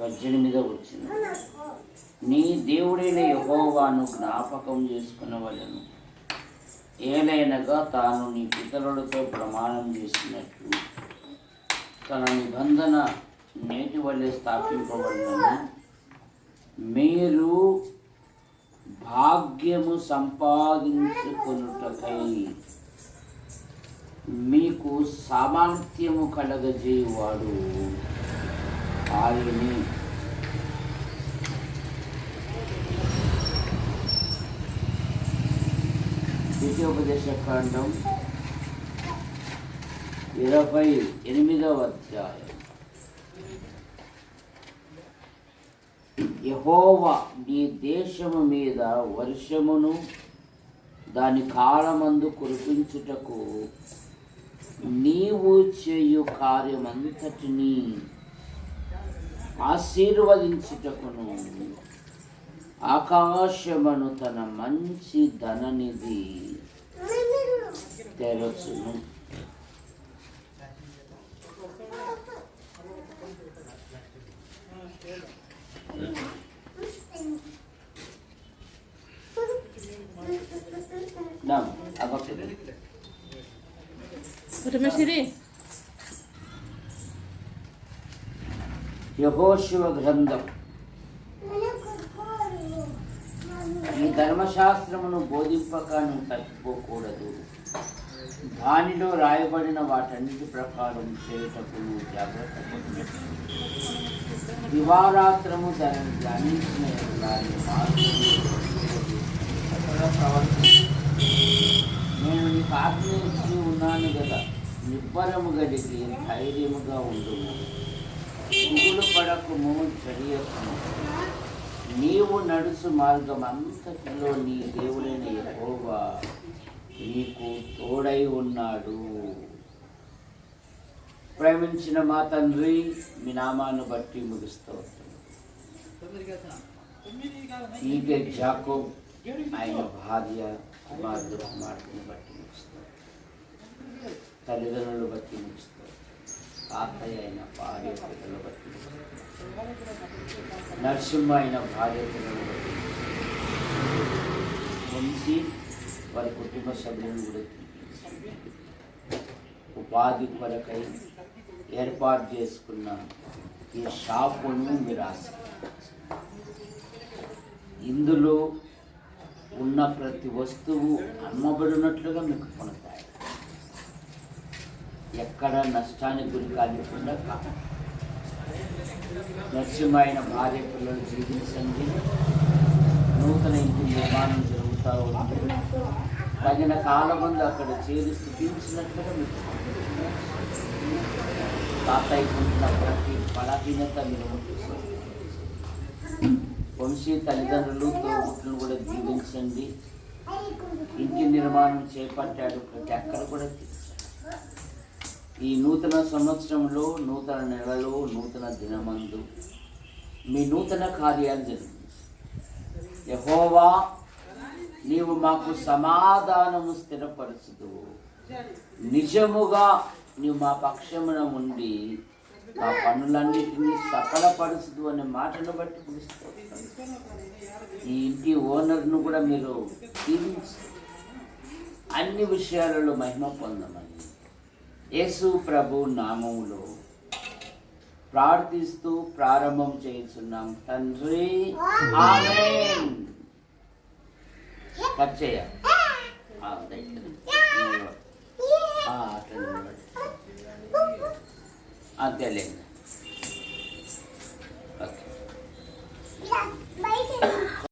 పద్దెనిమిదో వచ్చింది నీ దేవుడైన యహోవాను జ్ఞాపకం చేసుకున్న చేసుకున్నవలను ఏలైనగా తాను నీ పితరులతో ప్రమాణం చేసినట్లు తన నిబంధన నేటి వల్లే స్థాపింపబడినను. మీరు భాగ్యము సంపాదించుకొనుటకై మీకు సామర్థ్యము కలగజేయువాడు. ఆదిని ద్వితీయోపదేశ ఖండం ఇరవై ఎనిమిదవ అధ్యాయం. యహోవా నీ దేశము మీద వర్షమును దాని కాలమందు కురిపించుటకు నీవు చేయు కార్యమంతటినీ ఆశీర్వదించుటకును ఆకాశమును తన మంచి ధననిధి తెరచును. నా అవ్వకలేదు పరమేశ్వరి యహోశివ గ్రంథం ఈ ధర్మశాస్త్రమును బోధింపక నువ్వు తప్పిపోకూడదు దానిలో రాయబడిన వాటన్నిటి ప్రకారం చేయుటకు నువ్వు జాగ్రత్త దివారాత్రము దానిని ధ్యానించిన నేను నీకు ఆజ్ఞ ఇచ్చి ఉన్నాను కదా నిబ్బరము గడిగి ధైర్యముగా ఉండు దిగులు పడకము చడియకుము నీవు నడుచు మార్గం అంతటిలో నీ దేవుడైన యహోవా నీకు తోడై ఉన్నాడు. ప్రేమించిన మా తండ్రి మీ నామాన్ని బట్టి ముగిస్తూ ఈగే జాకోబ్ ఆయన భార్య కుమారుడు కుమార్తెను బట్టి ముగిస్తారు తల్లిదండ్రులు బట్టి ముగిస్తారు తాతయ్య అయిన భార్య పిల్లలు బట్టి. నరసింహ అయిన భార్య పిల్లలు బట్టి. వంశీ వారి కుటుంబ సభ్యులను కూడా ఉపాధి కొరకై ఏర్పాటు చేసుకున్న ఈ షాపును మీరు ఆశ ఇందులో ఉన్న ప్రతి వస్తువు అమ్మబడినట్లుగా మీకు కొనతాయి ఎక్కడ నష్టానికి గురి కానికుండా నరసింహాయన భార్య పిల్లలు జీవించండి. నూతన ఇంటి నిర్మాణం జరుగుతూ ఉంది. తగిన కాలమందు అక్కడ చేరి స్థితించినట్లుగా మీకు తాతయ్య ఉంటున్న ప్రతి బలహీనత మీరు వంశీ తల్లిదండ్రులు తోబుట్టును కూడా దీవించండి ఇంటి నిర్మాణం చేపట్టాడు ప్రతి అక్కడ కూడా తీర్చండి. ఈ నూతన సంవత్సరంలో నూతన నెలలో నూతన దినమందు మీ నూతన కార్యాలు జరిగింది. యహోవా నీవు మాకు సమాధానము స్థిరపరచుదు నిజముగా నీవు మా పక్షమున ఉండి మా పనులన్నిటినీ సఫలపరచదు అనే మాటను బట్టి పిలుస్తావు. ఈ ఇంటి ఓనర్ను కూడా మీరు అన్ని విషయాలలో మహిమ పొందమని యేసు ప్రభు నామములో ప్రార్థిస్తూ ప్రారంభం చేస్తున్నాం తండ్రి ఆమేన్. కట్ చేయ. అంతేలేండి